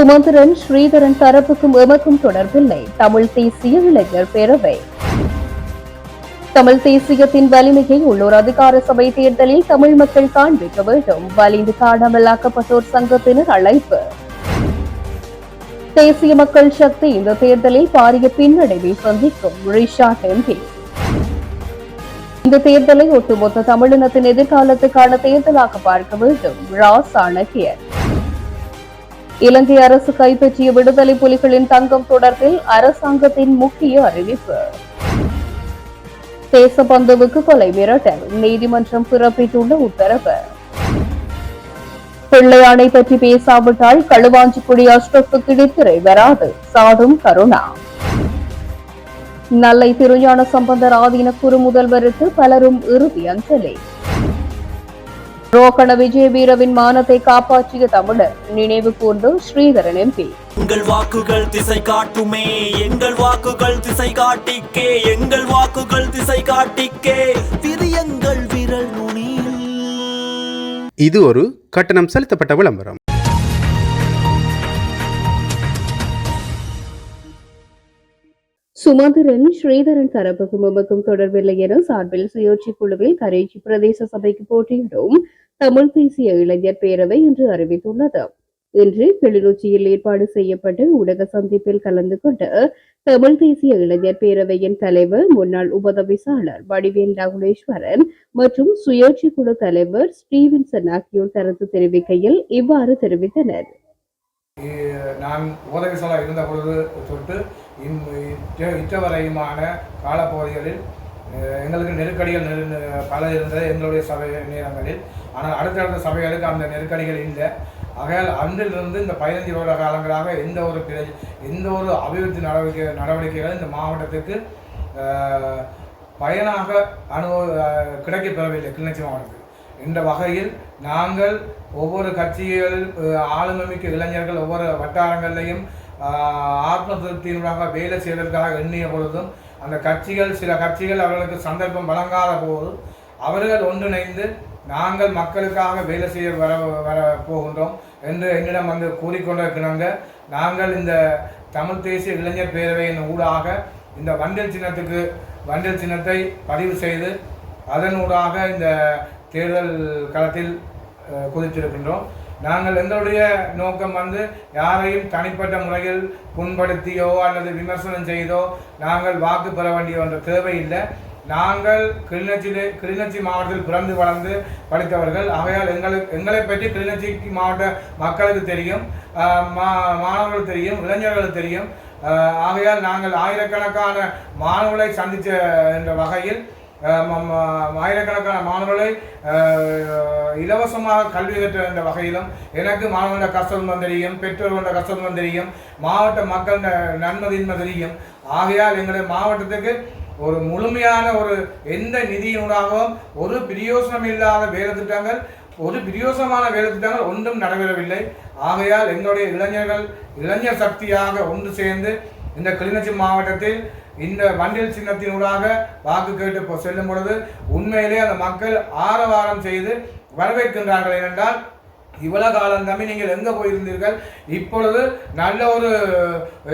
சுமந்திரன் ஸ்ரீதரன் தரப்புக்கும் எமக்கும் தொடர்பில்லை. தமிழ் தேசிய இளைஞர் பேரவை. தமிழ் தேசியத்தின் வலிமையை உள்ளூர் அதிகார சபை தேர்தலில் தமிழ் மக்கள் காண்பிக்க வேண்டும். வலிந்து காணாமலாக்கப்பட்டோர் சங்கத்தினர் அழைப்பு. தேசிய மக்கள் சக்தி இந்த தேர்தலில் பாரிய பின்னடைவை சந்திக்கும். ரிஷாட் எம்பி இந்த தேர்தலை ஒட்டுமொத்த தமிழினத்தின் எதிர்காலத்துக்கான தேர்தலாக பார்க்க வேண்டும். ராஸ் சாணக்கியர் இலங்கை அரசு கைப்பற்றிய விடுதலை புலிகளின் தங்கம் தொடர்பில் அரசாங்கத்தின் முக்கிய அறிவிப்பு. தேசபந்துவுக்கு கொலை மிரட்டல் நீதிமன்றம் பிறப்பித்துள்ள உத்தரவு. பிள்ளையானை பற்றி பேசாவிட்டால் களுவாஞ்சிக்குடி அஷ்டப்புக்கு கிடைத்திரை வராது சாடும் கருணா. நல்லை திருஞான சம்பந்தர் ஆதீன குறு முதல்வருக்கு பலரும் இறுதி அஞ்சலி. ரோகண விஜயவீரவின் மானத்தை காப்பாற்றிய தமிழர் நினைவு கூர்ந்து ஸ்ரீதரன் எம்பி எங்கள் வாக்குகள் திசை காட்டுமே எங்கள் வாக்குகள் திசை காட்டிக்கே எங்கள் வாக்குகள் திசை காட்டிக்கே விரியங்கள் விரல் நுனியில். இது ஒரு கட்டணம் செலுத்தப்பட்ட விளம்பரம். சுமந்திரன் ஸ்ரீதரன் தரப்புக்கும் எமக்கும் தொடர்பில்லை என சார்பில் சுயோட்சி குழுவில் கரைச்சி பிரதேச சபைக்கு போட்டியிடும் தமிழ் தேசிய இளைஞர் பேரவை இன்று அறிவித்துள்ளது. இன்று கிளிநொச்சியில் ஏற்பாடு செய்யப்பட்டு ஊடக சந்திப்பில் கலந்து கொண்ட தமிழ் தேசிய இளைஞர் பேரவையின் தலைவர் முன்னாள் உபதவிசாளர் வடிவேல் நகுலேஸ்வரன் மற்றும் சுயேட்சி குழு தலைவர் ஸ்டீவன்சன் ஆகியோர் கருத்து தெரிவிக்கையில் இவ்வாறு தெரிவித்தனர். நான் உதவிசலாக இருந்த பொழுது தொட்டு இன் இற்ற- இற்றவரையுமான காலப்பகுதிகளில் எங்களுக்கு நெருக்கடிகள் நெரு- பல இருந்தது எங்களுடைய சபை நேரங்களில். ஆனால் அடுத்தடுத்த சபைகளுக்கு அந்த நெருக்கடிகள் இல்லை. ஆகையால் அன்றிலிருந்து இந்த பதினஞ்சு வருட காலங்களாக எந்த ஒரு பிர- எந்த ஒரு அபிவிருத்தி நடவடிக்கை நடவடிக்கைகள் இந்த மாவட்டத்துக்கு பயனாக அனுபவ கிடைக்கப்பெறவில்லை கிளிநொச்சி மாவட்டத்துக்கு. இந்த வகையில் நாங்கள் ஒவ்வொரு கட்சிகள் ஆளுமைமிக்க இளைஞர்கள் ஒவ்வொரு வட்டாரங்களிலையும் ஆத்ம திருப்தியினூடாக வேலை செய்வதற்காக எண்ணிய பொழுதும் அந்த கட்சிகள் சில கட்சிகள் அவர்களுக்கு சந்தர்ப்பம் வழங்காத போதும் அவர்கள் ஒன்றிணைந்து நாங்கள் மக்களுக்காக வேலை செய்ய வர வர போகின்றோம் என்று என்னிடம் வந்து கூறிக்கொண்டிருக்கிறாங்க நாங்கள் இந்த தமிழ் தேசிய இளைஞர் பேரவையின் ஊடாக இந்த வண்டல் சின்னத்துக்கு வண்டல் சின்னத்தை பதிவு செய்து அதனூடாக இந்த தேர்தல் களத்தில் குதித்திருக்கின்றோம். நாங்கள் எங்களுடைய நோக்கம் வந்து யாரையும் தனிப்பட்ட முறையில் புண்படுத்தியோ அல்லது விமர்சனம் செய்தோ நாங்கள் வாக்கு பெற வேண்டிய என்ற தேவையில்லை. நாங்கள் கிளிநொச்சியிலே கிளிநொச்சி மாவட்டத்தில் பிறந்து வளர்ந்து படித்தவர்கள். ஆகையால் எங்களுக்கு எங்களை பற்றி கிளிநொச்சி மாவட்ட மக்களுக்கு தெரியும் மா- மாணவர்களுக்கு தெரியும் இளைஞர்களுக்கு தெரியும். ஆகையால் நாங்கள் ஆயிரக்கணக்கான மாணவர்களை சந்தித்த என்ற வகையில் ஆயிரக்கணக்கான மாணவர்களை இலவசமாக கல்வி கற்ற என்ற வகையிலும் எனக்கு மாணவர்கள கஷ்டம் தெரியும் பெற்றோர்கள கஷ்டம் தெரியும் மாவட்ட மக்கள் நன்மதின்மை தெரியும். ஆகையால் எங்களுடைய மாவட்டத்துக்கு ஒரு முழுமையான ஒரு எந்த நிதியினூடாகவும் ஒரு பிரயோசனம் இல்லாத வேலை திட்டங்கள் ஒரு பிரியோசமான வேலை திட்டங்கள் ஒன்றும் நடைபெறவில்லை. ஆகையால் எங்களுடைய இளைஞர்கள் இளைஞர் சக்தியாக ஒன்று சேர்ந்து இந்த கிளிநொச்சி மாவட்டத்தில் இந்த வண்டில் சின்னத்தினூடாக வாக்கு கேட்டு செல்லும் பொழுது உண்மையிலே அந்த மக்கள் ஆரவாரம் செய்து வரவேற்கின்றார்கள். ஏனென்றால் இவ்வளவு காலம் தம்பி நீங்கள் எங்கே போயிருந்தீர்கள்? இப்பொழுது நல்ல ஒரு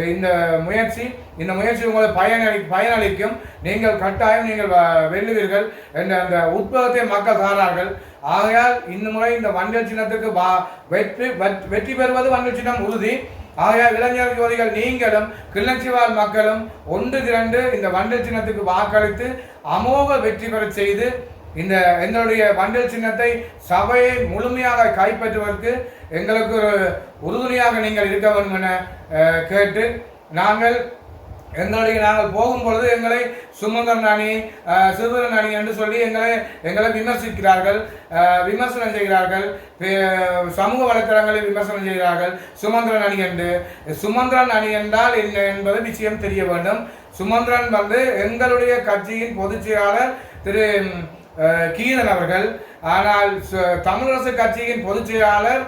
இந்த முயற்சி இந்த முயற்சி உங்களை பயனளி பயனளிக்கும். நீங்கள் கட்டாயம் நீங்கள் வ- வெல்லுவீர்கள் என்ற அந்த உத்வேகத்தை மக்கள் தாரார்கள். ஆகையால் இந்த முறை இந்த வண்டல் சின்னத்துக்கு வா வெற்றி வெற்றி- வெற்றி பெறுவது வண்டல் சின்னம் உறுதி. ஆகையால் இளைஞர் ஜோதிகள் நீங்களும் கிளிநொச்சி மக்களும் ஒன்று திரண்டு இந்த வண்டல் சின்னத்துக்கு வாக்களித்து அமோக வெற்றி பெற செய்து இந்த எங்களுடைய வண்டல் சின்னத்தை சபையை முழுமையாக கைப்பற்றுவதற்கு எங்களுக்கு ஒரு உறுதுணையாக நீங்கள் இருக்க வேண்டும் என கேட்டு நாங்கள் எங்களுடைய நாங்கள் போகும்பொழுது எங்களை சுமந்தன் அணி அஹ், சிறுவன் அணி என்று சொல்லி எங்களை எங்களை விமர்சிக்கிறார்கள். விமர்சனம் செய்கிறார்கள். சமூக வலைத்தளங்களில் விமர்சனம் செய்கிறார்கள். சுமந்திரன் அணி என்று. சுமந்திரன் அணி என்றால் என்ன என்பது விஷயம் தெரிய வேண்டும். சுமந்திரன் வந்து எங்களுடைய கட்சியின் பொதுச் செயலாளர் திரு கீதன் அவர்கள். ஆனால் சு- தமிழரசு கட்சியின் பொதுச் செயலாளர்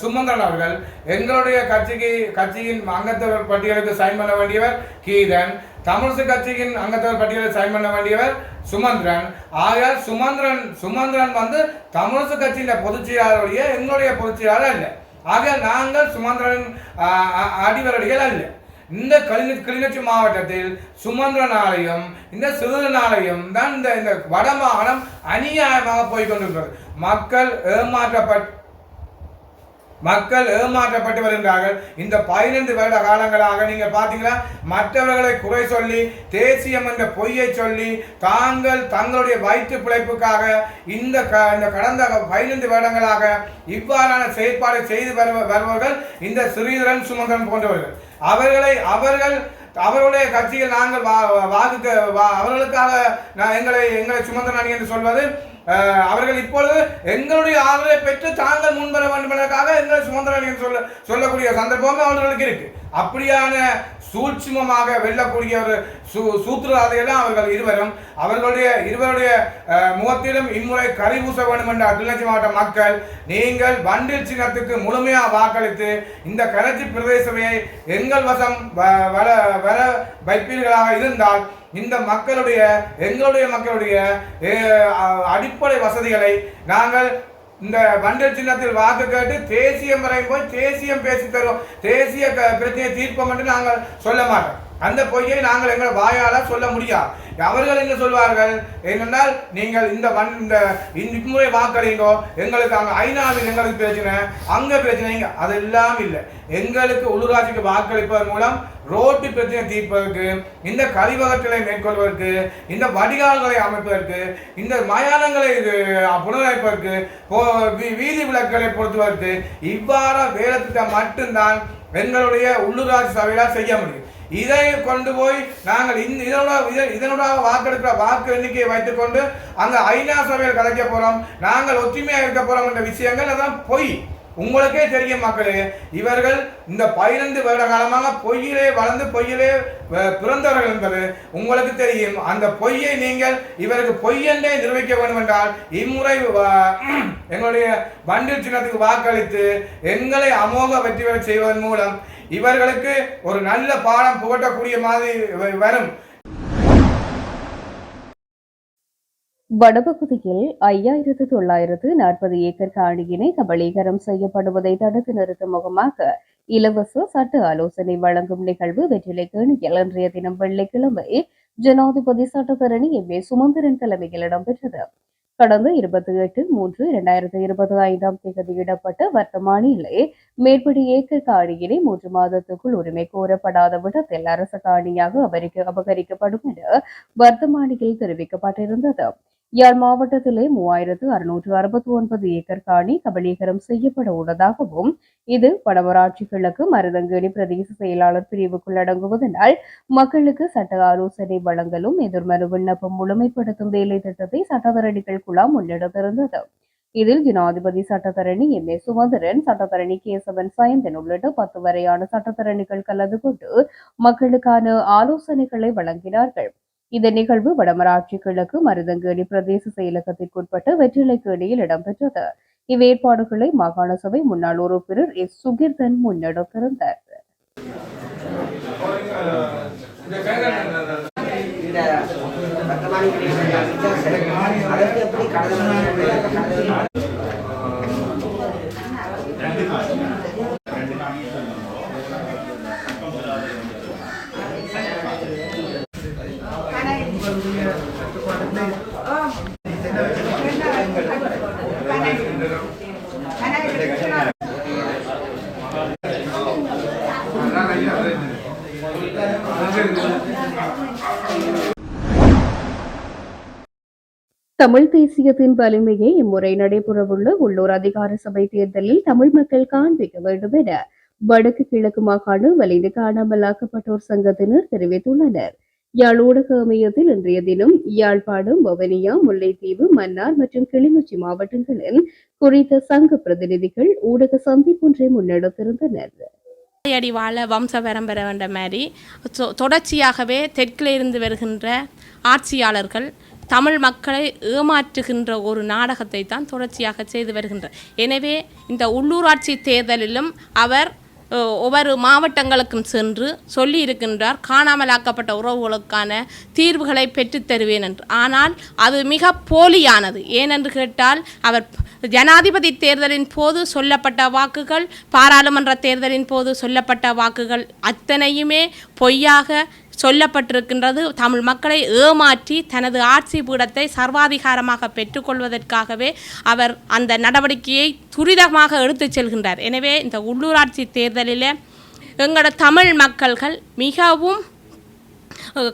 சுமந்திரன் அவர்கள் எங்களுடைய கட்சிக்கு கட்சியின் அங்கத்தவர் பட்டியலுக்கு சைன் பண்ண வேண்டியவர் கீதன் தமிழரசு கட்சியின் அங்கத்தவர் பட்டியலில் சைன் பண்ண வேண்டியவர் சுமந்திரன் ஆகையால் சுமந்திரன் சுமந்திரன் வந்து தமிழரசு கட்சியின் பொதுச் செயலாளருடைய எங்களுடைய பொதுச் செயலாளர் இல்லை ஆக நாங்கள் சுமந்திரன் அடிவரடிகள் அல்ல. இந்த கிளி கிளிநொச்சி மாவட்டத்தில் சுமந்திரன் ஆலயம் இந்த சிறுவன் ஆலயம் தான் இந்த இந்த வடமாகாணம் அநியாயமாக போய்கொண்டிருக்கிறது மக்கள் ஏமாற்றப்பட் மக்கள் ஏமாற்றப்பட்டு வருகின்றார்கள். இந்த பதினைந்து வருட காலங்களாக நீங்க பாத்தீங்களா மற்றவர்களை குறை சொல்லி தேசியம் என்ற பொய்யை சொல்லி தாங்கள் தங்களுடைய வயிற்று பிழைப்புக்காக இந்த க- இந்த கடந்த பதினைந்து வருடங்களாக இவ்வாறான செயற்பாடு செய்து வருவ வருபவர்கள் இந்த ஸ்ரீதரன் சுமந்திரன் போன்றவர்கள். அவர்களை அவர்கள் அவருடைய கட்சியில் நாங்கள் வா- வாக்கு வா- அவர்களுக்காக நான் எங்களை எங்களை சுமந்திரன் என்று சொல்வது அவர்கள் இப்பொழுது எங்களுடைய ஆதரவை பெற்று தாங்கள் முன்வர வேண்டும் என்பதற்காக எங்களை சுமந்திரன் சொல்ல சொல்லக்கூடிய சந்தர்ப்பம் அவர்களுக்கு இருக்கு. அப்படியான சூட்சுமமாக வெல்லக்கூடிய ஒரு சூ சூத்திரதாதையெல்லாம் அவர்கள் இருவரும் அவர்களுடைய இருவருடைய முகத்திலும் இம்முறை கறி பூச வேண்டும் என்ற கிளிநொச்சி மாவட்ட மக்கள் நீங்கள் வண்டில் சின்னத்துக்கு முழுமையாக வாக்களித்து இந்த கனச்சி பிரதேசமையை எங்கள் வசம் வ- வர வர வைப்பீர்களாக இருந்தால் இந்த மக்களுடைய எங்களுடைய மக்களுடைய அடிப்படை வசதிகளை நாங்கள் இந்த வண்டல் சின்னத்தில் வாக்கு கேட்டு தேசியம் வரையும் போய் தேசியம் பேசி தருவோம். தேசிய பிரச்சனையை தீர்ப்போம் என்று நாங்கள் சொல்ல மாட்டோம். அந்த பொய்யை நாங்கள் எங்கள் வாயால் சொல்ல முடியாது அவர்கள் என்ன சொல்வார்கள்? என்னென்னால் நீங்கள் இந்த மண் இந்த இம்முறை வாக்களிங்கோ எங்களுக்கு அங்கே ஐநாவில் எங்களுக்கு பிரச்சனை அங்கே பிரச்சனை இங்க அதெல்லாம் இல்லை. எங்களுக்கு உள்ளூராட்சிக்கு வாக்களிப்பதன் மூலம் ரோட்டு பிரச்சனை தீர்ப்பதற்கு இந்த கழிவகற்றலை மேற்கொள்வதற்கு இந்த வடிகால்களை அமைப்பதற்கு இந்த மயானங்களை இது, புனரமைப்பதற்கு போ- வீ- வீதி விளக்குகளை பொருத்துவதற்கு இவ்வாறு வேலை திட்டம் மட்டும்தான் எங்களுடைய உள்ளூராட்சி சபையில செய்ய முடியும். இதை கொண்டு போய் நாங்கள் இந்த இதனோட இத- இதனோட வாக்கெடுக்கிற வாக்கு எண்ணிக்கையை வைத்துக்கொண்டு அங்கே ஐநா சபையில் கலைக்க போகிறோம் நாங்கள் ஒற்றுமையாக இருக்க போகிறோம் என்ற விஷயங்கள் அதான் பொய். உங்களுக்கே தெரியும் மக்களே இவர்கள் இந்த பதினைந்து வருட காலமாக பொய்யிலே வளர்ந்து பொய்யிலே பிறந்தவர்கள் என்பது உங்களுக்கு தெரியும். அந்த பொய்யை நீங்கள் இவருக்கு பொய்யென்றே நிரூபிக்க வேண்டும் என்றால் இம்முறை எங்களுடைய வண்டி சின்னத்துக்கு வாக்களித்து எங்களை அமோக வெற்றி பெற செய்வதன் மூலம் இவர்களுக்கு ஒரு நல்ல பாடம் புகட்டக்கூடிய மாதிரி வரும். வடபகுதியில் ஐயாயிரத்து தொள்ளாயிரத்து நாற்பது ஏக்கர் காணியினை கபலீகரம் செய்யப்படுவதை தடுத்து நிறுத்தும் முகமாக இலவச சட்ட ஆலோசனை வழங்கும் நிகழ்வு வெற்றிலைக்கேணியில் இன்றைய தினம் வெள்ளிக்கிழமை ஜனாதிபதி சட்டத்தரணி எம் ஏ சுமந்திரன் தலைமையில் இடம்பெற்றது. கடந்த இருபத்தி எட்டு மூன்று இரண்டாயிரத்தி இருபத்தி ஐந்தாம் தேதி இடப்பட்ட வர்த்தமானியிலே மேற்படி ஏக்கர் காணியினை மூன்று மாதத்துக்குள் உரிமை கோரப்படாத விடத்தில் அரச காணியாக அவருக்கு அபகரிக்கப்படும் என வர்த்தமானியில் தெரிவிக்கப்பட்டிருந்தது. யாழ் மாவட்டத்திலே மூவாயிரத்து அறுநூற்று அறுபத்தி ஒன்பது ஏக்கர் காணி கபலீகரம் செய்யப்பட உள்ளதாகவும் இது வடமராட்சி கிழக்கு மருதங்கேணி பிரதேச செயலாளர் பிரிவுக்குள் அடங்குவதனால் மக்களுக்கு சட்ட ஆலோசனை வழங்கலும் எதிர்மனு விண்ணப்பம் முழுமைப்படுத்தும் வேலை திட்டத்தை சட்டத்தரணிகள் குழாம் முன்னெடுத்திருந்தது. இதில் ஜனாதிபதி சட்டத்தரணி எம் ஏ சுமந்திரன் சட்டத்தரணி கேசவன் சயந்தன் உள்ளிட்ட பத்து வரையான சட்டத்தரணிகள் கலந்து கொண்டு மக்களுக்கான ஆலோசனைகளை வழங்கினார்கள். இந்த நிகழ்வு வடமராட்சி கிழக்கு மருதங்கேணி பிரதேச செயலகத்திற்குட்பட்ட வெற்றிலைக்கேணியில் இடம்பெற்றது. இவ்வேற்பாடுகளை மாகாண சபை முன்னாள் உறுப்பினர் எஸ். சுகீர்தன் முன்னெடுத்திருந்தார் இந்த தமிழ் தேசியத்தின் வலிமையை இம்முறை நடைபெறவுள்ள உள்ளூர் அதிகார சபை தேர்தலில் தமிழ் மக்கள் காண்பிக்க வேண்டும் என வடக்கு கிழக்கு மாகாண வலிந்து காணாமலாக்கப்பட்டோர் சங்கத்தினர் தெரிவித்துள்ளனர். யாழ் ஊடக அமையத்தில் இன்றைய தினம் யாழ்ப்பாணம் வவனியா முல்லைத்தீவு மன்னார் மற்றும் கிளிநொச்சி மாவட்டங்களில் குறித்த சங்க பிரதிநிதிகள் ஊடக சந்திப்பொன்றை முன்னெடுத்திருந்தனர். அடி வாழ வம்ச பரம்பரை என்ற மாதிரி தொ- தொடர்ச்சியாகவே தெற்கில் இருந்து வருகின்ற ஆட்சியாளர்கள் தமிழ் மக்களை ஏமாற்றுகின்ற ஒரு நாடகத்தை தான் தொடர்ச்சியாக செய்து வருகின்றார் எனவே இந்த உள்ளூராட்சி தேர்தலிலும் அவர் ஒவ்வொரு மாவட்டங்களுக்கும் சென்று சொல்லி இருக்கின்றார் காணாமலாக்கப்பட்ட உறவுகளுக்கான தீர்வுகளை பெற்றுத் தருவேன் என்று. ஆனால் அது மிக போலியானது. ஏனென்று கேட்டால் அவர் ஜனாதிபதி தேர்தலின் போது சொல்லப்பட்ட வாக்குகள் பாராளுமன்ற தேர்தலின் போது சொல்லப்பட்ட வாக்குகள் அத்தனையுமே பொய்யாக சொல்லப்பட்டிருக்கின்றது. தமிழ் மக்களை ஏமாற்றி தனது ஆட்சி பீடத்தை சர்வாதிகாரமாக பெற்றுக்கொள்வதற்காகவே அவர் அந்த நடவடிக்கையை துரிதமாக எடுத்துச் செல்கின்றார். எனவே இந்த உள்ளூராட்சி தேர்தலில் எங்களோட தமிழ் மக்கள்கள் மிகவும்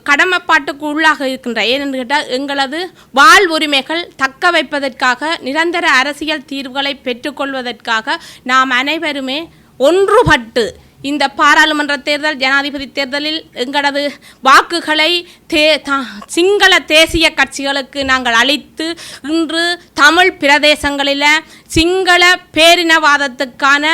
கடமைப்பாட்டுக்கு உள்ளாக இருக்கின்ற ஏனென்று கேட்டால் எங்களது வாழ் உரிமைகள் தக்க வைப்பதற்காக நிரந்தர அரசியல் தீர்வுகளை பெற்றுக்கொள்வதற்காக நாம் அனைவருமே ஒன்றுபட்டு இந்த பாராளுமன்ற தேர்தல் ஜனாதிபதி தேர்தலில் எங்களது வாக்குகளை தே த- சிங்கள தேசிய கட்சிகளுக்கு நாங்கள் அளித்து இன்று தமிழ் பிரதேசங்களில் சிங்கள பேரினவாதத்துக்கான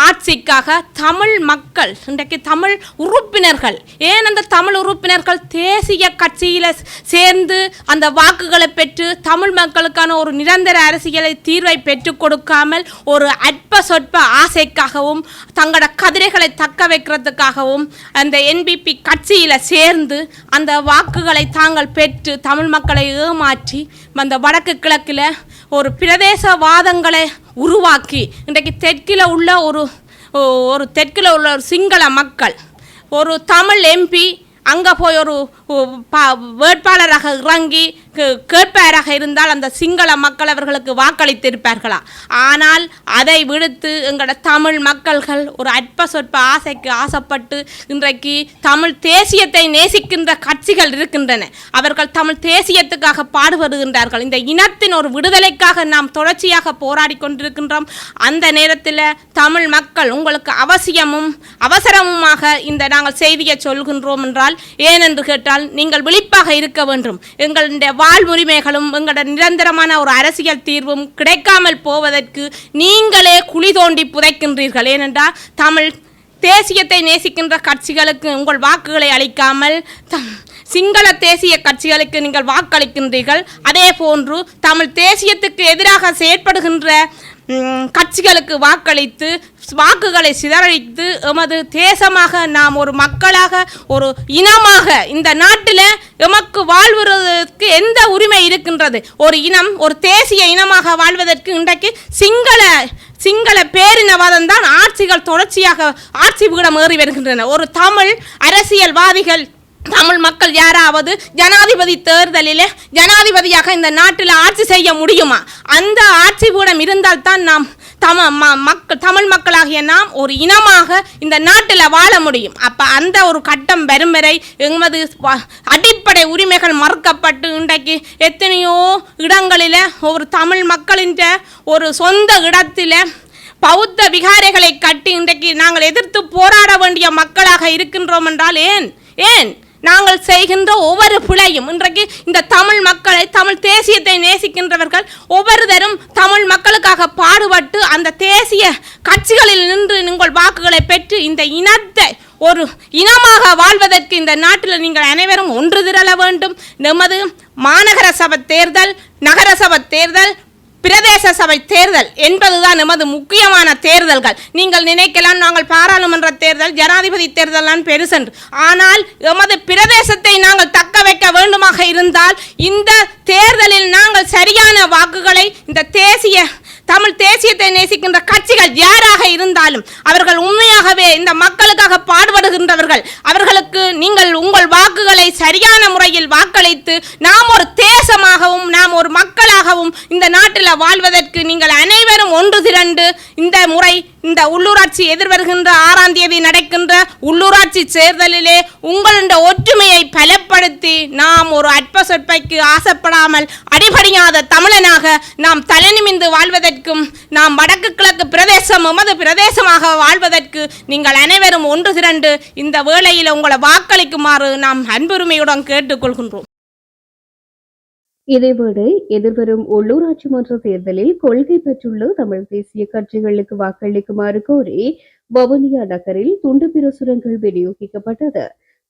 ஆட்சிக்காக தமிழ் மக்கள் இன்றைக்கு தமிழ் உறுப்பினர்கள் ஏன் அந்த தமிழ் உறுப்பினர்கள் தேசிய கட்சியில் சேர்ந்து அந்த வாக்குகளை பெற்று தமிழ் மக்களுக்கான ஒரு நிரந்தர அரசியலை தீர்வை பெற்றுக் கொடுக்காமல் ஒரு அற்ப சொற்ப ஆசைக்காகவும் தங்களோட கதிரைகளை தக்க வைக்கிறதுக்காகவும் அந்த என்பிபி கட்சியில் சேர்ந்து அந்த வாக்குகளை தாங்கள் பெற்று தமிழ் மக்களை ஏமாற்றி அந்த வடக்கு கிழக்கில் ஒரு பிரதேசவாதங்களை உருவாக்கி இன்றைக்கு தெற்கில் உள்ள ஒரு ஒரு தெற்கில் உள்ள ஒரு சிங்கள மக்கள் ஒரு தமிழ் எம்பி அங்கே போய் ஒரு வேட்பாளராக இறங்கி கேட்பாராக இருந்தால் அந்த சிங்கள மக்கள் அவர்களுக்கு வாக்களித்திருப்பார்களா? ஆனால் அதை விடுத்து எங்களோட தமிழ் மக்கள்கள் ஒரு அற்ப சொற்ப ஆசைக்கு ஆசைப்பட்டு இன்றைக்கு தமிழ் தேசியத்தை நேசிக்கின்ற கட்சிகள் இருக்கின்றன. அவர்கள் தமிழ் தேசியத்துக்காக பாடுபடுகின்றார்கள். இந்த இனத்தின் ஒரு விடுதலைக்காக நாம் தொடர்ச்சியாக போராடி கொண்டிருக்கின்றோம். அந்த நேரத்தில் தமிழ் மக்கள் உங்களுக்கு அவசியமும் அவசரமுமாக இந்த நாங்கள் செய்தியை சொல்கின்றோம் என்றால் ஏனென்று கேட்டால் நீங்கள் விழிப்பாக இருக்க வேண்டும். எங்களுடைய வாழ்வுரிமைகளும் எங்களோட நிரந்தரமான ஒரு அரசியல் தீர்வும் கிடைக்காமல் போவதற்கு நீங்களே குழி தோண்டி புதைக்கின்றீர்கள். ஏனென்றால் தமிழ் தேசியத்தை நேசிக்கின்ற கட்சிகளுக்கு உங்கள் வாக்குகளை அளிக்காமல் சிங்கள தேசிய கட்சிகளுக்கு நீங்கள் வாக்களிக்கின்றீர்கள். அதே போன்று தமிழ் தேசியத்துக்கு எதிராக செயற்படுகின்ற கட்சிகளுக்கு வாக்களித்து வாக்குகளை சிதறடித்து எமது தேசமாக நாம் ஒரு மக்களாக ஒரு இனமாக இந்த நாட்டில் எமக்கு வாழ்வதற்கு எந்த உரிமை இருக்கின்றது? ஒரு இனம் ஒரு தேசிய இனமாக வாழ்வதற்கு இன்றைக்கு சிங்கள சிங்கள பேரினவாதம் தான் ஆட்சிகள் தொடர்ச்சியாக ஆட்சி பீடம் ஏறி வருகின்றன ஒரு தமிழ் அரசியல்வாதிகள் தமிழ் மக்கள் யாராவது ஜனாதிபதி தேர்தலில் ஜனாதிபதியாக இந்த நாட்டில் ஆட்சி செய்ய முடியுமா? அந்த ஆட்சி கூடம் இருந்தால்தான் நாம் தம ம மக்கள் தமிழ் மக்களாகிய நாம் ஒரு இனமாக இந்த நாட்டில் வாழ முடியும். அப்போ அந்த ஒரு கட்டம் வரும் வரை எமது அடிப்படை உரிமைகள் மறுக்கப்பட்டு இன்றைக்கு எத்தனையோ இடங்களில் ஒரு தமிழ் மக்களின் ஒரு சொந்த இடத்தில் பௌத்த விகாரைகளை கட்டி இன்றைக்கு நாங்கள் எதிர்த்து போராட வேண்டிய மக்களாக இருக்கின்றோம் என்றால் ஏன்? ஏன்? நாங்கள் செய்கின்ற ஒவ்வொரு பிழையும் இன்றைக்கு இந்த தமிழ் மக்களை தமிழ் தேசியத்தை நேசிக்கின்றவர்கள் ஒவ்வொருதரும் தமிழ் மக்களுக்காக பாடுபட்டு அந்த தேசிய கட்சிகளில் நின்று உங்கள் வாக்குகளை பெற்று இந்த இனத்தை ஒரு இனமாக வாழ்வதற்கு இந்த நாட்டில் நீங்கள் அனைவரும் ஒன்று திரள வேண்டும். நமது மாநகர சபை தேர்தல் நகர சபை தேர்தல் பிரதேச சபை தேர்தல் என்பதுதான் நமது முக்கியமான தேர்தல்கள். நீங்கள் நினைக்கலாம் நாங்கள் பாராளுமன்ற தேர்தல் ஜனாதிபதி தேர்தல் பெருசென்று ஆனால் எமது பிரதேசத்தை நாங்கள் தக்க வைக்க வேண்டுமாக இருந்தால் இந்த தேர்தலில் நாங்கள் சரியான வாக்குகளை இந்த தேசிய தமிழ் தேசியத்தை நேசிக்கின்ற கட்சிகள் யாராக இருந்தாலும் அவர்கள் உண்மையாகவே இந்த மக்களுக்காக பாடுபடுகின்றவர்கள். அவர்களுக்கு நீங்கள் உங்கள் வாக்குகளை சரியான முறையில் வாக்களித்து நாம் ஒரு தேசமாகவும் நாம் ஒரு மக்களாகவும் இந்த நாட்டில் வாழ்வதற்கு நீங்கள் அனைவரும் ஒன்று திரண்டு இந்த முறை இந்த உள்ளூராட்சி எதிர்வருகின்ற ஆறாம் தேதி நடக்கின்ற உள்ளூராட்சி தேர்தலிலே உங்களுடைய ஒற்றுமையை பலப்படுத்தி நாம் ஒரு அற்ப சொற்பைக்கு ஆசைப்படாமல் அடிபடியாத தமிழனாக நாம் தலைநிமிந்து வாழ்வதற்கும் நாம் வடக்கு கிழக்கு பிரதேசம் உமது பிரதேசமாக வாழ்வதற்கு நீங்கள் அனைவரும் ஒன்று திரண்டு இந்த வேளையில் உங்களை வாக்களிக்குமாறு நாம் அன்புரிமையுடன் கேட்டுக்கொள்கின்றோம். இதேவேளை எதிர்வரும் உள்ளூராட்சி மன்ற தேர்தலில் கொள்கை பெற்றுள்ள தமிழ் தேசிய கட்சிகளுக்கு வாக்களிக்குமாறு கோரி வவுனியா நகரில் துண்டு பிரசுரங்கள் விநியோகிக்கப்பட்டது.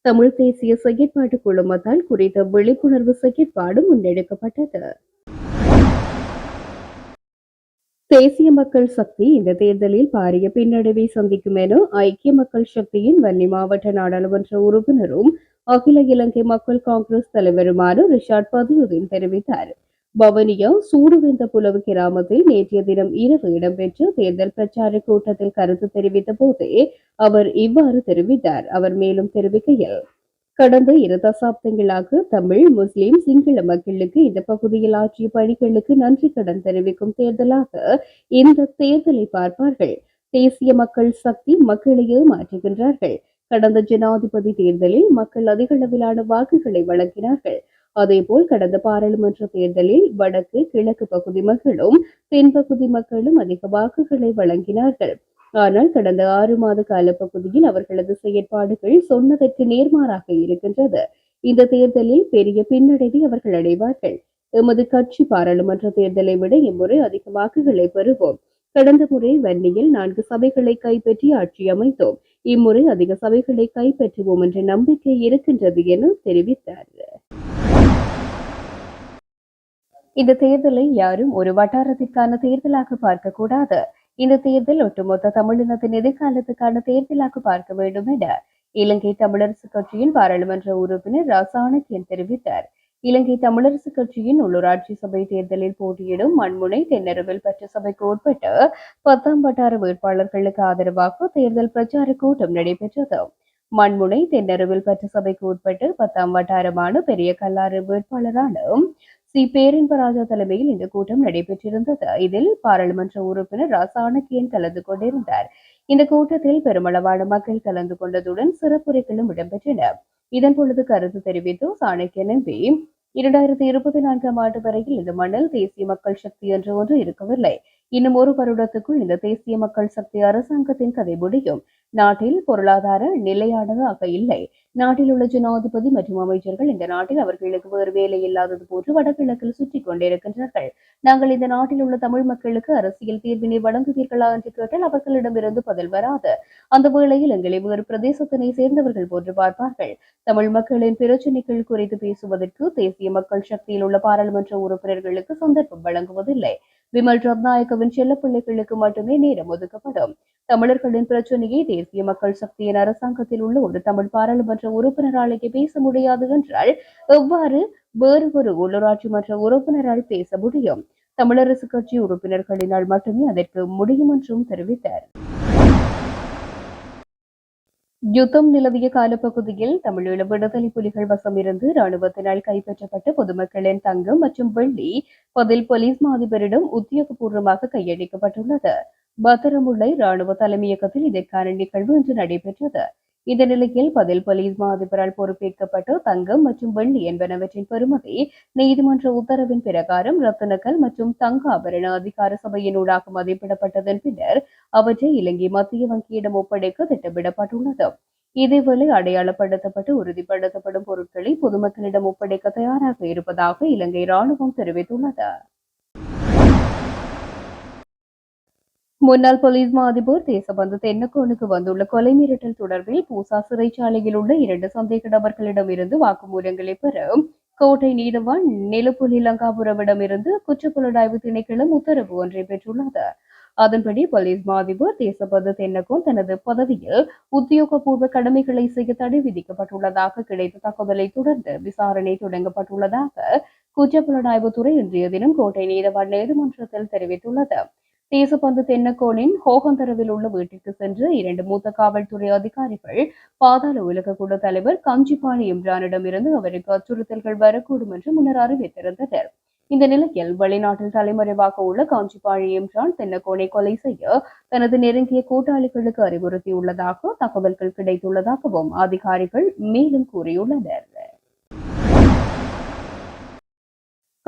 தமிழ் தேசிய செயற்பாட்டு குழுமத்தால் குறித்த விழிப்புணர்வு செயற்பாடு முன்னெடுக்கப்பட்டது. தேசிய மக்கள் சக்தி இந்த தேர்தலில் பாரிய பின்னடைவை சந்திக்கும் என ஐக்கிய மக்கள் சக்தியின் வன்னி மாவட்ட நாடாளுமன்ற உறுப்பினரும் அகில இலங்கை மக்கள் காங்கிரஸ் தலைவருமான ரிஷாட் பதியுதீன் தெரிவித்தார். பவனியா சூடுவெந்த புலவு கிராமத்தில் நேற்றைய தினம் இரவு இடம்பெற்ற தேர்தல் பிரச்சார கூட்டத்தில் கருத்து தெரிவித்த போதே அவர் இவ்வாறு தெரிவித்தார். அவர் மேலும் தெரிவிக்கையில் கடந்த இரு தசாப்தங்களாக தமிழ் முஸ்லிம் சிங்கள மக்களுக்கு இந்த பகுதியில் ஆற்றிய பணிகளுக்கு நன்றி கடன் தெரிவிக்கும் தேர்தலாக இந்த தேர்தலை பார்ப்பார்கள். தேசிய மக்கள் சக்தி மக்களையே மாற்றுகின்றார்கள் கடந்த ஜனாதிபதி தேர்தலில் மக்கள் அதிக அளவிலான வாக்குகளை வழங்கினார்கள். அதேபோல் கடந்த பாராளுமன்ற தேர்தலில் வடக்கு கிழக்கு பகுதி மக்களும் தென்பகுதி மக்களும் அதிக வாக்குகளை வழங்கினார்கள். ஆனால் கடந்த ஆறு மாத கால பகுதியில் அவர்களது செயற்பாடுகள் சொன்னதற்கு நேர்மாறாக இருக்கின்றது. இந்த தேர்தலில் பெரிய பின்னடைவை அவர்கள் அடைவார்கள். எமது கட்சி பாராளுமன்ற தேர்தலை விட இம்முறை அதிக வாக்குகளை பெறுவோம். கடந்த முறை வன்னியில் நான்கு சபைகளை கைப்பற்றி ஆட்சி அமைத்தோம். இம்முறை அதிக சபைகளை கைப்பற்றுவோம் என்ற நம்பிக்கை இருக்கின்றது என தெரிவித்தார். இந்த தேர்தலை யாரும் ஒரு வட்டாரத்திற்கான தேர்தலாக பார்க்க கூடாது. இந்த தேர்தல் ஒட்டுமொத்த தமிழினத்தின் எதிர்காலத்துக்கான தேர்தலாக பார்க்க வேண்டும் என இலங்கை தமிழரசு கட்சியின் பாராளுமன்ற உறுப்பினர் என் தெரிவித்தார். இலங்கை தமிழரசு கட்சியின் உள்ளூராட்சி சபை தேர்தலில் போட்டியிடும் மண்முனை தென்னரவில் பற்ற சபைக்கு உட்பட்ட பத்தாம் வட்டார வேட்பாளர்களுக்கு ஆதரவாக தேர்தல் பிரச்சார கூட்டம் நடைபெற்றது. மண்முனை தென்னரவில் பற்ற சபைக்கு உட்பட்டு பத்தாம் வட்டாரமான பெரிய கல்லாறு வேட்பாளரான சி. பேரின்பராஜா தலைமையில் இந்த கூட்டம் நடைபெற்றிருந்தது. இதில் பாராளுமன்ற உறுப்பினர் ராசாணக்கியன் கலந்து கொண்டிருந்தார். இந்த கூட்டத்தில் பெருமளவான மக்கள் கலந்து கொண்டதுடன் சிறப்புரைகளும் இடம்பெற்றன. இதன் பொழுது கருத்து தெரிவித்து சாணக்கியன் எம்பி இரண்டாயிரத்தி இருபத்தி நான்காம் ஆண்டு வரையில் இந்த மண்ணில் தேசிய மக்கள் சக்தி என்று ஒன்று இருக்கவில்லை. இன்னும் ஒரு வருடத்துக்குள் இந்த தேசிய மக்கள் சக்தி அரசாங்கத்தின் கதை முடியும். நாட்டில் பொருளாதார நிலையானதாக இல்லை. நாட்டில் உள்ள ஜனாதிபதி மற்றும் அமைச்சர்கள் இந்த நாட்டில் அவர்களுக்கு வேறு வேலை இல்லாதது போன்று வடகிழக்கில் சுற்றிக் கொண்டிருக்கின்றார்கள். நாங்கள் இந்த நாட்டில் உள்ள தமிழ் மக்களுக்கு அரசியல் தீர்வினை வழங்குவீர்களா என்று கேட்டால் அவர்களிடமிருந்து பதில் வராது. அந்த வேளையில் எங்களை வேறு பிரதேசத்தினை சேர்ந்தவர்கள் போன்று பார்ப்பார்கள். தமிழ் மக்களின் பிரச்சினைகள் குறித்து பேசுவதற்கு தேசிய மக்கள் சக்தியில் உள்ள பாராளுமன்ற உறுப்பினர்களுக்கு சந்தர்ப்பம் வழங்குவதில்லை. விமல் ரத்நாயக்கவின் செல்ல பிள்ளைகளுக்கு மட்டுமே நேரம் ஒதுக்கப்படும். தமிழர்களின் பிரச்சனையை தேசிய மக்கள் சக்தியின் அரசாங்கத்தில் உள்ள ஒரு தமிழ் பாராளுமன்ற உறுப்பினராலேயே பேச முடியாது என்றால் எவ்வாறு வேறு ஒரு உள்ளூராட்சி மன்ற உறுப்பினரால் பேச முடியும்? தமிழரசு கட்சி உறுப்பினர்களினால் மட்டுமே அதற்கு முடியும் என்றும் தெரிவித்தார். யுத்தம் நிலவிய காலப்பகுதியில் தமிழீழ விடுதலை புலிகள் வசமிருந்து ராணுவத்தினால் கைப்பற்றப்பட்ட பொதுமக்களின் தங்கம் மற்றும் வெள்ளி பதில் போலீஸ் மாதிபரிடம் உத்தியோகபூர்வமாக கையளிக்கப்பட்டுள்ளது. பத்திரமுல்லை ராணுவ தலைமையகத்தில் இதற்கான நிகழ்வு இன்று நடைபெற்றது. இந்த நிலையில் பதில் போலீஸ் மா அதிபரால் பொறுப்பேற்கப்பட்டு தங்கம் மற்றும் வெள்ளி என்பனவற்றின் பெறுமதி நீதிமன்ற உத்தரவின் பிரகாரம் ரத்தனக்கல் மற்றும் தங்க ஆபரண அதிகார சபையினூடாக மதிப்பிடப்பட்டதன் பின்னர் அவற்றை இலங்கை மத்திய வங்கியிடம் ஒப்படைக்க திட்டமிடப்பட்டுள்ளது. இதேவேளை அடையாளப்படுத்தப்பட்டு உறுதிப்படுத்தப்படும் பொருட்களை பொதுமக்களிடம் ஒப்படைக்க தயாராக இருப்பதாக இலங்கை ராணுவம் தெரிவித்துள்ளது. முன்னாள் போலீஸ் மா அதிபர் தேசபந்து தென்னக்கோனுக்கு வந்துள்ள கொலை மிரட்டல் தொடர்பில் பூசா சிறைச்சாலையில் உள்ள இரண்டு சந்தேக நபர்களிடமிருந்து வாக்குமூலங்களை பெற கோட்டை நீதவான் நிலப்புலி லங்காபுரமிடமிருந்து குற்றப்புலனாய்வு திணைக்களம் உத்தரவு ஒன்றை பெற்றுள்ளது. அதன்படி போலீஸ் மா அதிபர் தேசபந்து தென்னக்கோன் தனது பதவியில் உத்தியோகபூர்வ கடமைகளை செய்ய தடை விதிக்கப்பட்டுள்ளதாக கிடைத்த தகவலை தொடர்ந்து விசாரணை தொடங்கப்பட்டுள்ளதாக குற்றப்புலனாய்வுத்துறை இன்றைய தினம் கோட்டை நீதவான் நீதிமன்றத்தில் தெரிவித்துள்ளது. தேசப்பந்து தென்னக்கோனின் ஹோகந்தரவில் உள்ள வீட்டிற்கு சென்று இரண்டு மூத்த காவல்துறை அதிகாரிகள் பாதாள உலக குழு தலைவர் கஞ்சிபாணி இம்ரானிடமிருந்து அவருக்கு அச்சுறுத்தல்கள் வரக்கூடும் என்று முன்னர் அறிவித்திருந்தனர். இந்த நிலையில் வெளிநாட்டில் தலைமறைவாக உள்ள காஞ்சிபாழி இம்ரான் தென்னக்கோனை கொலை செய்ய தனது நெருங்கிய கூட்டாளிகளுக்கு அறிவுறுத்தியுள்ளதாக தகவல்கள் கிடைத்துள்ளதாகவும் அதிகாரிகள் மேலும் கூறியுள்ளனர்.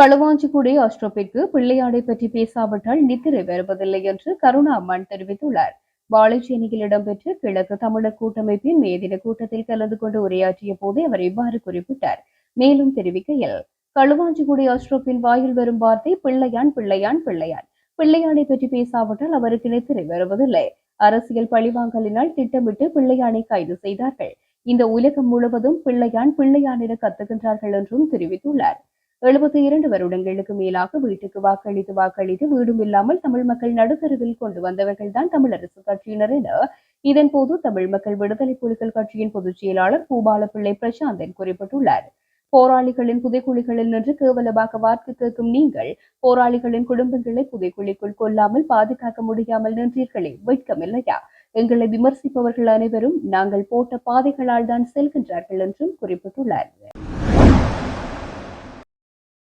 களுவாஞ்சிக்குடி அஷ்ரப்பிற்கு பிள்ளையாடை பற்றி பேசாவிட்டால் நித்திரை வருவதில்லை என்று கருணா அம்மான் தெரிவித்துள்ளார். வாழைச்சேனியில் இடம்பெற்ற கிழக்கு தமிழர் கூட்டமைப்பின் மே தின கூட்டத்தில் கலந்து கொண்டு உரையாற்றிய போது அவர் இவ்வாறு குறிப்பிட்டார். மேலும் தெரிவிக்கையில் களுவாஞ்சிக்குடி அஷ்ரப்பின் வாயில் வரும் வார்த்தை பிள்ளையான் பிள்ளையான் பிள்ளையான். பிள்ளையானை பற்றி பேசாவிட்டால் அவருக்கு நித்திரை வருவதில்லை. அரசியல் பழிவாங்கலினால் திட்டமிட்டு பிள்ளையானை கைது செய்தார்கள். இந்த உலகம் முழுவதும் பிள்ளையான் பிள்ளையானிட கத்துகின்றார்கள் என்றும் தெரிவித்துள்ளார். எழுபத்தி இரண்டு வருடங்களுக்கு மேலாக வீட்டுக்கு வாக்களித்து வாக்களித்து வீடும் இல்லாமல் தமிழ் மக்கள் நடுத்தருவில் கொண்டு வந்தவர்கள் தான் தமிழரசு கட்சியினர் என இதன்போது தமிழ் மக்கள் விடுதலை புலிகள் கட்சியின் பொதுச் செயலாளர் பூபாலபிள்ளை பிரசாந்தன் குறிப்பிட்டுள்ளார். போராளிகளின் புதைக்குழிகளில் நின்று கேவலமாக வாக்கு கேட்கும் நீங்கள் போராளிகளின் குடும்பங்களை புதைக்குழிக்குள் கொல்லாமல் பாதுகாக்க முடியாமல் நின்றீர்களே வெட்கமில்லையா? எங்களை விமர்சிப்பவர்கள் அனைவரும் நாங்கள் போட்ட பாதைகளால் தான் செல்கின்றார்கள் என்றும் குறிப்பிட்டுள்ளார்.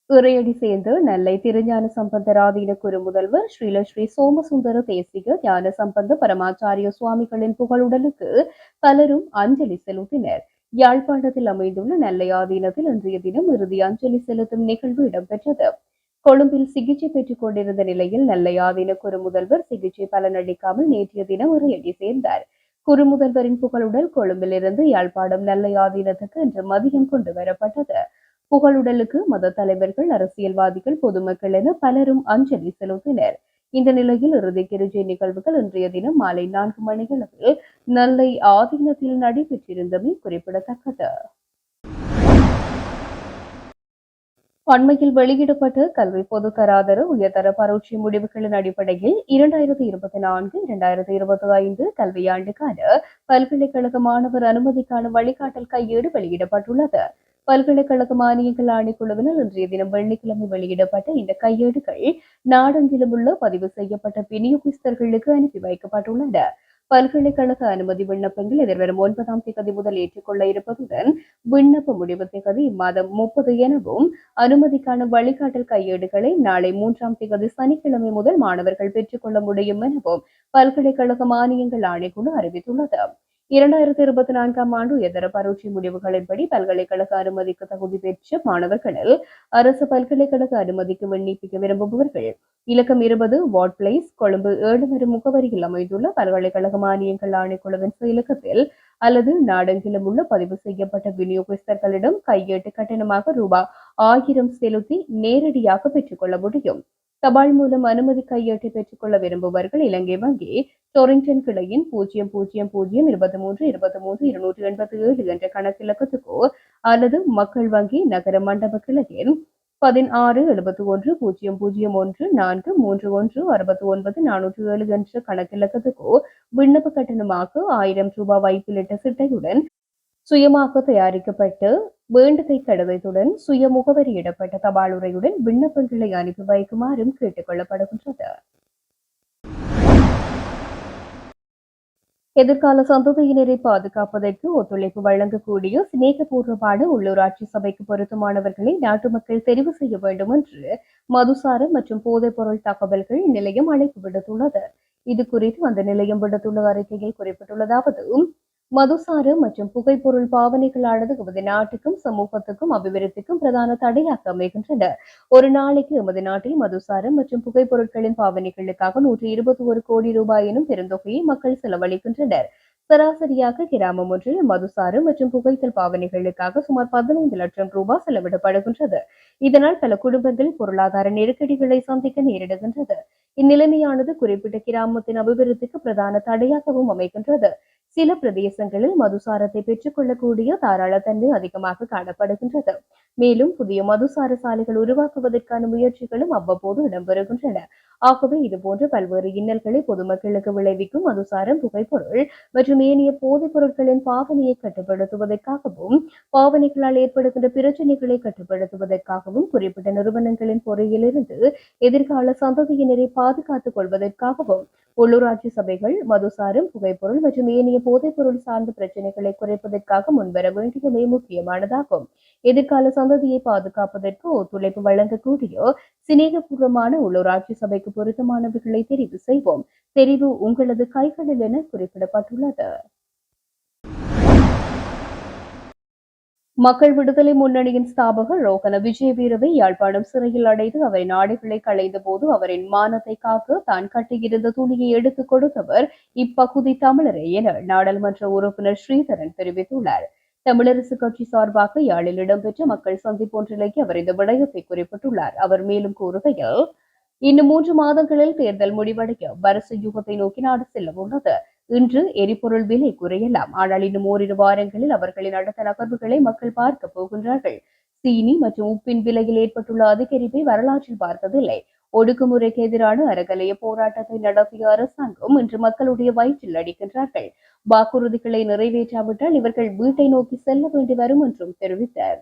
இறையடி சேர்ந்து நெல்லை திருஞான சம்பந்தராதீன குரு முதல்வர் ஸ்ரீலஸ்ரீ சோமசுந்தர தேசிக ஞான சம்பந்த பரமாச்சாரிய சுவாமிகளின் புகழுடலுக்கு பலரும் அஞ்சலி செலுத்தினர். யாழ்ப்பாணத்தில் அமைந்துள்ள நெல்லை ஆதீனத்தில் இன்றைய தினம் இறுதி அஞ்சலி செலுத்தும் நிகழ்வு இடம்பெற்றது. கொழும்பில் சிகிச்சை பெற்றுக் கொண்டிருந்த நிலையில் நெல்லை ஆதீன குரு முதல்வர் சிகிச்சை பலனளிக்காமல் நேற்றைய தினம் இறையடி சேர்ந்தார். குருமுதல்வரின் புகழுடல் கொழும்பிலிருந்து யாழ்ப்பாணம் நெல்லை ஆதீனத்துக்கு இன்று மதியம் கொண்டு வரப்பட்டது. புகழுடலுக்கு மத தலைவர்கள் அரசியல்வாதிகள் பொதுமக்கள் என பலரும் அஞ்சலி செலுத்தினர். இந்த நிலையில் இறுதி கிருஜை நிகழ்வுகள் இன்றைய தினம் மாலை நான்கு மணியளவில் நெல்லை ஆதீனத்தில் நடைபெற்றிருந்தமை குறிப்பிடத்தக்கது. அண்மையில் வெளியிடப்பட்ட கல்வி பொதுத்தராதர உயர்தர பரீட்சை முடிவுகளின் அடிப்படையில் இரண்டாயிரத்தி இருபத்தி நான்கு இரண்டாயிரத்தி இருபத்தி ஐந்து கல்வியாண்டுக்கான பல்கலைக்கழக மாணவர் அனுமதிக்கான வழிகாட்டல் கையேடு வெளியிடப்பட்டுள்ளது. பல்கலைக்கழக மானியங்கள் ஆணைக்குழுவினர் இன்றைய தினம் வெள்ளிக்கிழமை வெளியிடப்பட்ட இந்த கையேடுகள் நாடெங்கிலும் உள்ள பதிவு செய்யப்பட்ட விநியோகஸ்தர்களுக்கு அனுப்பி வைக்கப்பட்டுள்ளன. பல்கலைக்கழக அனுமதி விண்ணப்பங்கள் எதிர்வரும் ஒன்பதாம் தேதி முதல் ஏற்றுக்கொள்ள இருப்பதுடன் விண்ணப்ப முடிவு தேதி இம்மாதம் முப்பது எனவும் அனுமதிக்கான வழிகாட்டல் கையேடுகளை நாளை மூன்றாம் தேதி சனிக்கிழமை முதல் மாணவர்கள் பெற்றுக்கொள்ள முடியும் எனவும் பல்கலைக்கழக மானியங்கள் ஆணைக்குழு அறிவித்துள்ளது. இரண்டாயிரத்தி இருபத்தி நான்காம் ஆண்டு இதர பரீட்சை முடிவுகளின்படி பல்கலைக்கழக அனுமதிக்கு தகுதி பெற்ற மாணவர்களில் அரசு பல்கலைக்கழக அனுமதிக்கு விண்ணப்பிக்க விரும்புபவர்கள். இலக்கம் இருபது வார்ட் பிளேஸ் கொழும்பு ஏழுமரு முகவரியில் அமைந்துள்ள பல்கலைக்கழக மானியங்கள் ஆணைக்குழுவின் செயலகத்தில் அல்லது நாடெங்கிலும் உள்ள பதிவு செய்யப்பட்ட விநியோகஸ்தர்களிடம் கையேட்டு கட்டணமாக ரூபாய் ஆயிரம் செலுத்தி நேரடியாக பெற்றுக்கொள்ள முடியும். தபால் மூலம் அனுமதி கையேட்டை பெற்றுக்கொள்ள விரும்புபவர்கள் இலங்கை வங்கி டொரிங்டன் கிளையின் பூஜ்ஜியம் பூஜ்ஜியம் பூஜ்ஜியம் இருபத்தி மூன்று இருபத்தி மூன்று இருநூற்றி எண்பத்தி ஏழு என்ற கணக்கிலக்கத்துக்கோ அல்லது மக்கள் வங்கி நகர மண்டப கிளையின் பதினாறு எழுபத்தி ஒன்று பூஜ்ஜியம் பூஜ்ஜியம் ஒன்று நான்கு மூன்று ஒன்று அறுபத்தி ஒன்பது நானூற்று ஏழு என்ற கணக்கிலக்கத்துக்கோ விண்ணப்ப கட்டணமாக ஆயிரம் ரூபாய் வைப்பிலிட்ட சிட்டையுடன் சுயமாக தயாரிக்கப்பட்டு வேண்டுகை கடிதத்துடன் சுய முகவரியிடப்பட்ட தபால் உரையுடன் விண்ணப்பங்களை அனுப்பி வைக்குமாறும் கேட்டுக் கொள்ளப்படுகின்றது. எதிர்கால சந்ததியினரை பாதுகாப்பதற்கு ஒத்துழைப்பு வழங்கக்கூடிய சிநேகபூர்வமான உள்ளூராட்சி சபைக்கு பொருத்தமானவர்களை நாட்டு மக்கள் தெரிவு செய்ய வேண்டும் என்று மதுசாரம் மற்றும் போதைப்பொருள் தகவல்கள் நிலையம் அழைப்பு விடுத்துள்ளது. இது குறித்து அந்த நிலையம் விடுத்துள்ள அறிக்கையில் குறிப்பிட்டுள்ளதாவது மதுசாரு மற்றும் புகைப்பொருள் பாவனைகளானது எமது நாட்டுக்கும் சமூகத்துக்கும் அபிவிருத்திக்கும் பிரதான தடையாக அமைகின்றன. ஒரு நாளைக்கு எமது நாட்டில் மதுசாரம் மற்றும் புகைப்பொருட்களின் பாவனைகளுக்காக நூற்றி இருபத்தி ஒரு கோடி ரூபாய் எனும் பெருந்தொகையை மக்கள் செலவழிக்கின்றனர். சராசரியாக கிராமம் ஒன்றில் மதுசாரு மற்றும் புகைத்தல் பாவனைகளுக்காக சுமார் பதினைந்து லட்சம் ரூபாய் செலவிடப்படுகின்றது. இதனால் பல குடும்பங்கள் பொருளாதார நெருக்கடிகளை சந்திக்க நேரிடுகின்றது. இந்நிலைமையானது குறிப்பிட்ட கிராமத்தின் அபிவிருத்திக்கு பிரதான தடையாகவும் அமைகின்றது. சில பிரதேசங்களில் மதுசாரத்தை பெற்றுக்கொள்ளக்கூடிய தாராளத்தன்மை அதிகமாக காணப்படுகின்றது. மேலும் புதிய மதுசார சாலைகள் உருவாக்குவதற்கான முயற்சிகளும் அவ்வப்போது இடம்பெறுகின்றன. ஆகவே இதுபோன்ற பல்வேறு இன்னல்களை பொதுமக்களுக்கு விளைவிக்கும் மதுசாரம் புகைப்பொருள் மற்றும் ஏனைய போதைப் பொருட்களின் பாவனையை கட்டுப்படுத்துவதற்காகவும் பாவனைகளால் ஏற்படுகின்ற பிரச்சனைகளை கட்டுப்படுத்துவதற்காகவும் குறிப்பிட்ட நிறுவனங்களின் பொறியிலிருந்து எதிர்கால சந்ததியினரை பாதுகாத்துக் கொள்வதற்காகவும் உள்ளூராட்சி சபைகள் மதுசாரம் புகைப்பொருள் மற்றும் ஏனைய போதைப்பொருள் சார்ந்த பிரச்சனைகளை குறைப்பதற்காக முன்வர வேண்டியமை முக்கியமானதாகும். எதிர்கால சந்ததியை பாதுகாப்பதற்கு ஒத்துழைப்பு வழங்கக்கூடிய சிநேகபூர்வமான உள்ளூராட்சி சபைக்கு பொருத்தமானவர்களை தெரிவு செய்வோம். தெரிவு உங்களது கைகளில் என குறிப்பிடப்பட்டுள்ளது. மக்கள் விடுதலை முன்னணியின் ஸ்தாபகர் ரோகன விஜயவீரவை யாழ்ப்பாணம் சிறையில் அடைத்து அவரின் ஆடைகளை களைந்த போது அவரின் மானத்தை காக்க தான் கட்டியிருந்த துணியை எடுத்துக் கொடுத்தவர் இப்பகுதி தமிழரே என நாடாளுமன்ற உறுப்பினர் ஸ்ரீதரன் தெரிவித்துள்ளார். தமிழரசு கட்சி சார்பாக யாழில் இடம்பெற்ற மக்கள் சந்திப்பொன்றிலேயே அவர் இந்த விடயத்தை குறிப்பிட்டுள்ளார். அவர் மேலும் கூறுகையில் இன்னும் மூன்று மாதங்களில் தேர்தல் முடிவடைய வரசு யுகத்தை நோக்கி நாடு செல்ல உள்ளது. இன்று எரிபொருள் விலை குறையலாம். ஆனால் இன்னும் ஓரிரு வாரங்களில் அவர்களின் அடுத்த நகர்வுகளை மக்கள் பார்க்க போகின்றார்கள். சீனி மற்றும் உப்பின் விலையில் ஏற்பட்டுள்ள அதிகரிப்பை வரலாற்றில் பார்த்ததில்லை. ஒடுக்குமுறைக்கு எதிரான அறகலைய போராட்டத்தை நடத்திய அரசாங்கம் இன்று மக்களுடைய வயிற்றில் அடிக்கின்றார்கள். வாக்குறுதிகளை நிறைவேற்றாவிட்டால் இவர்கள் வீட்டை நோக்கி செல்ல வேண்டி வரும் என்றும் தெரிவித்தார்.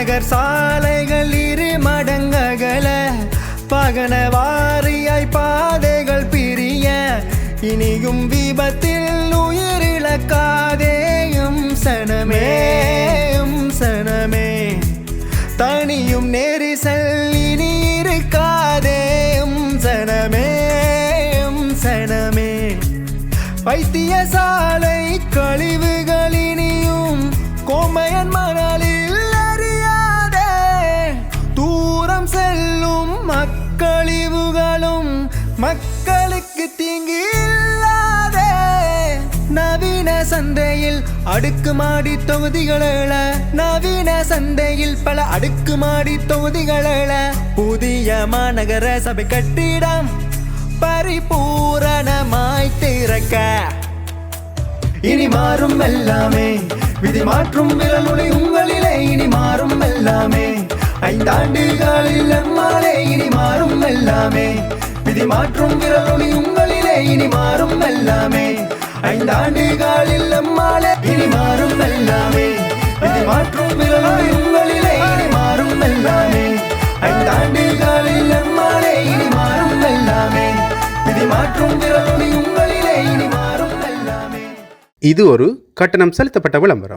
மாநகர் சாலைகள் இரு மடங்ககல பகன வாரியாய் பாதைகள் பிரிய இனியும் விபத்தில் உயிரிழக்காதேயும் சனமேயும் சனமே. தனியும் நெரிசல் இனி இருக்காதேயும் சனமேயும் சனமே. வைத்தியசாலை கழிவுகளில் சந்தையில் அடுக்குமாடி தொகுதிகள நவீன சந்தையில் பல அடுக்குமாடி தொகுதிகள புதிய மாநகர சபை கட்டிடம் பரிபூரணமாய் திறக்க. இனி மாறும் எல்லாமே விதி மாற்றும் விரலொளி உங்களிலே இனி மாறும் எல்லாமே. ஐந்தாண்டுகளில் எம்மாலே இனி மாறும் எல்லாமே. விதி மாற்றும் விரலொளி உங்களிலே இனி மாறும் எல்லாமே. ஐந்தாண்டுகளில் எம்மாலே இனி மாறும் எல்லாமே. இனி மாற்றும் விரலாய் உங்களிலே இனி மாறும் எல்லாமே. ஐந்தாண்டுகளில் எம்மாலே இனி மாறும் எல்லாமே. இனி மாற்றும் விரலாய் உங்களிலே இனி மாறும் எல்லாமே. இது ஒரு கட்டணம் செலுத்தப்பட்ட விளம்பரம்.